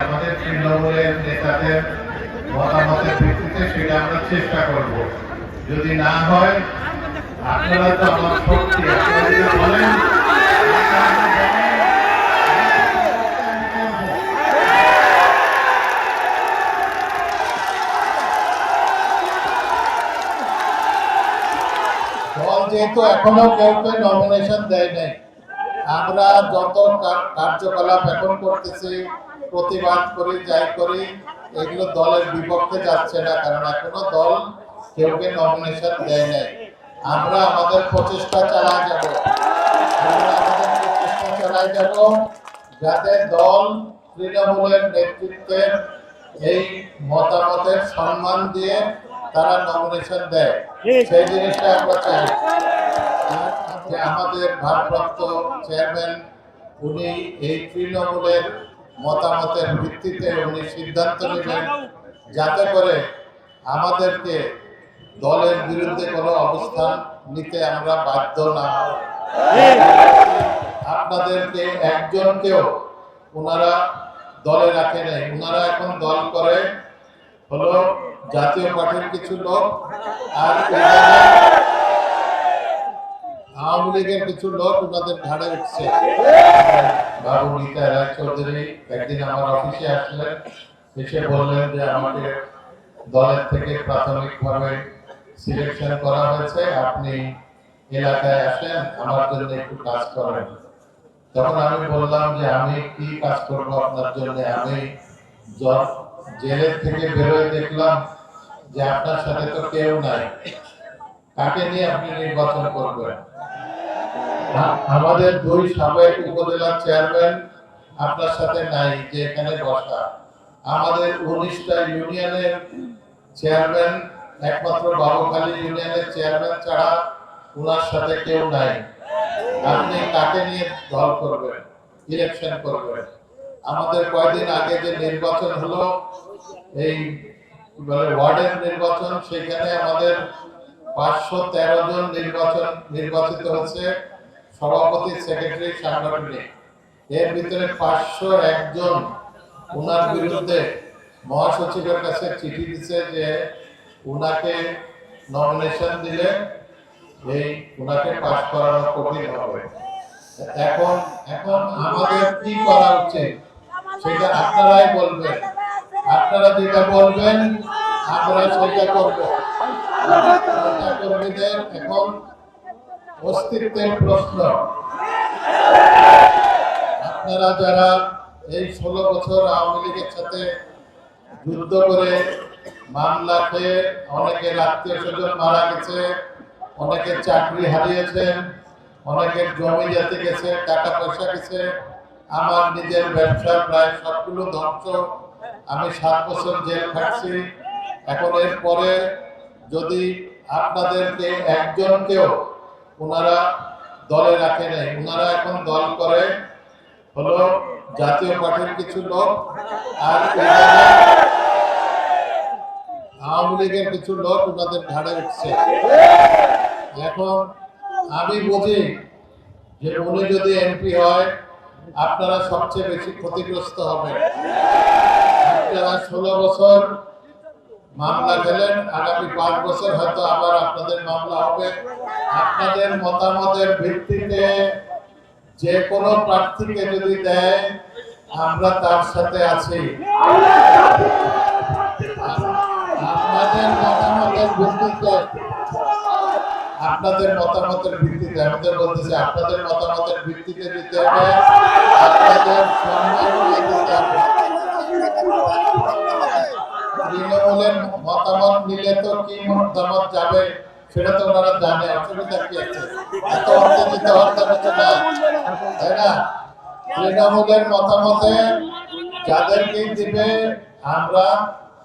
আমাদের তৃণমূলের নেতাদের মতামতের ভিত্তিতে সেটা আমরা চেষ্টা করব। যদি না হয়, আপনারা তো আমার শক্তি। বলেন যেহেতু এখনও কেউ কেউ নমিনেশন দেয় নাই, আমরা যত কার্যকলাপ এখন করতেছি প্রতিবাদ করি যাই করি এগুলো দলের বিপক্ষে যাচ্ছে না কারণ এখনও দল কেউ কেউ নমিনেশন দেয় নাই। আমরা আমাদের প্রচেষ্টা চালাই যাব। আমরা আমাদের প্রচেষ্টা যাব যাতে দল তৃণমূলের নেতৃত্বের এই মতামতের সম্মান দিয়ে তারা নমিনেশন দেয়। সেই জিনিসটা আমরা চাই। আমাদের ভারপ্রাপ্ত চেয়ারম্যান উনি এই তৃণমূলের মতামতের ভিত্তিতে উনি সিদ্ধান্ত নেবেন যাতে করে আমাদেরকে দলের বিরুদ্ধে কোনো অবস্থান নিতে আমরা বাধ্য না আপনাদেরকে একজনকেও ওনারা দলে রাখে নাই। ওনারা এখন দল করে হলো জাতীয় পার্টির কিছু লোক আর আওয়ামী কিছু লোক ওনাদের ঘাড়ে উঠছে। বাবু নিতা রায় চৌধুরী একদিন আমার অফিসে আসলেন, এসে বললেন যে আমাকে দলের থেকে প্রাথমিকভাবে সিলেকশন করা হয়েছে, আপনি এলাকায় আসেন, আমার জন্য একটু কাজ করেন। তখন আমি বললাম যে আমি কি কাজ করব আপনার জন্য? আমি জেলের থেকে বেরোয় দেখলাম যে আপনার সাথে তো কেউ নাই। কাকে নিয়ে আপনি নির্বাচন করবেন? আমাদের দুই সাবেক উপজেলা চেয়ারম্যান আপনার সাথে নাই, যে এখানে বসা। আমাদের উনিশটা ইউনিয়নের চেয়ারম্যান, একমাত্র বাবুখালী ইউনিয়নের চেয়ারম্যান ছাড়া ওনার সাথে কেউ নাই। আপনি কাকে নিয়ে দল করবেন ইলেকশন করবেন? আমাদের কয়দিন আগে যে নির্বাচন হলো, এই ওয়ার্ডের নির্বাচন, সেখানে আমাদের পাঁচশো তেরো জন নির্বাচন নির্বাচিত হচ্ছে। সভাপতি, সেক্রেটারি সাংগঠনিক এর ভিতরে পাঁচশো একজন ওনার বিরুদ্ধে মহাসচিবের কাছে চিঠি দিচ্ছে যে উনাকে নমিনেশন দিলে এই উনাকে পাশ করানো কঠিন হবে। এখন এখন আমাদের কি করা উচিত? সেটা আপনারাই বলবেন। আপনারা যেটা বলবেন, আমরা সেটা করব। কর্মীদের এখন অস্তিত্বের প্রশ্ন। আপনারা যারা এই ষোলো বছর আওয়ামী লীগের সাথে যুদ্ধ করে মামলা খেয়ে অনেকের আত্মীয় স্বজন মারা গেছে, অনেকের চাকরি হারিয়েছেন অনেকের জমি যেতে গেছে, টাকা পয়সা গেছে, আমার নিজের ব্যবসা প্রায় সবগুলো ধ্বংস। আমি সাত বছর জেল খাটছি। এখন এর পরে যদি আপনাদেরকে একজনকেও ওনারা দলে রাখে নাই। ওনারা এখন দল করে হলো জাতীয় পার্টির কিছু লোক আর আওয়ামী লীগের কিছু লোক ওনাদের ঘাড়ে উঠছে। এখন আমি বুঝি যে উনি যদি এমপি হয়, আপনারা সবচেয়ে বেশি ক্ষতিগ্রস্ত হবেন। আপনারা ষোলো বছর মামলা খেলেন আগামী পাঁচ বছর হয়তো আবার আপনাদের মামলা হবে। আপনাদের মতামতের ভিত্তিতে যে কোনো প্রার্থীকে যদি দেয়, আমরা তার সাথে আছি। আপনাদের মতামতের ভিত্তিতে, আপনাদের মতামতের ভিত্তিতে আমাদের বলতেছি, আপনাদের মতামতের ভিত্তিতে দিতে হবে, আপনাদের তৃণমূলের মতামত নিলে তো কি মতামত যাবে? সেটা তো ওনারা জানে অসুবিধা কি আছে। এত উত্তেজিত হতে হচ্ছে না। তাই না? তৃণমূলের মতামতে যাদেরকে দিবে, আমরা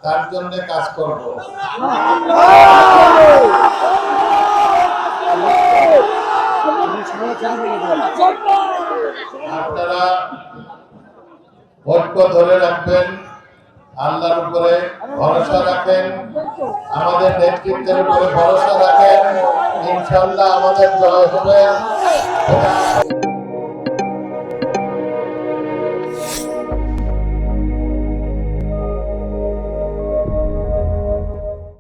তার জন্য কাজ করব। আপনারা ঐক্য ধরে রাখবেন। আল্লাহর উপরে ভরসা রাখেন আমাদের নেতৃত্বের উপরে ভরসা রাখেন। ইনশাল্লাহ আমাদের জয় হবে।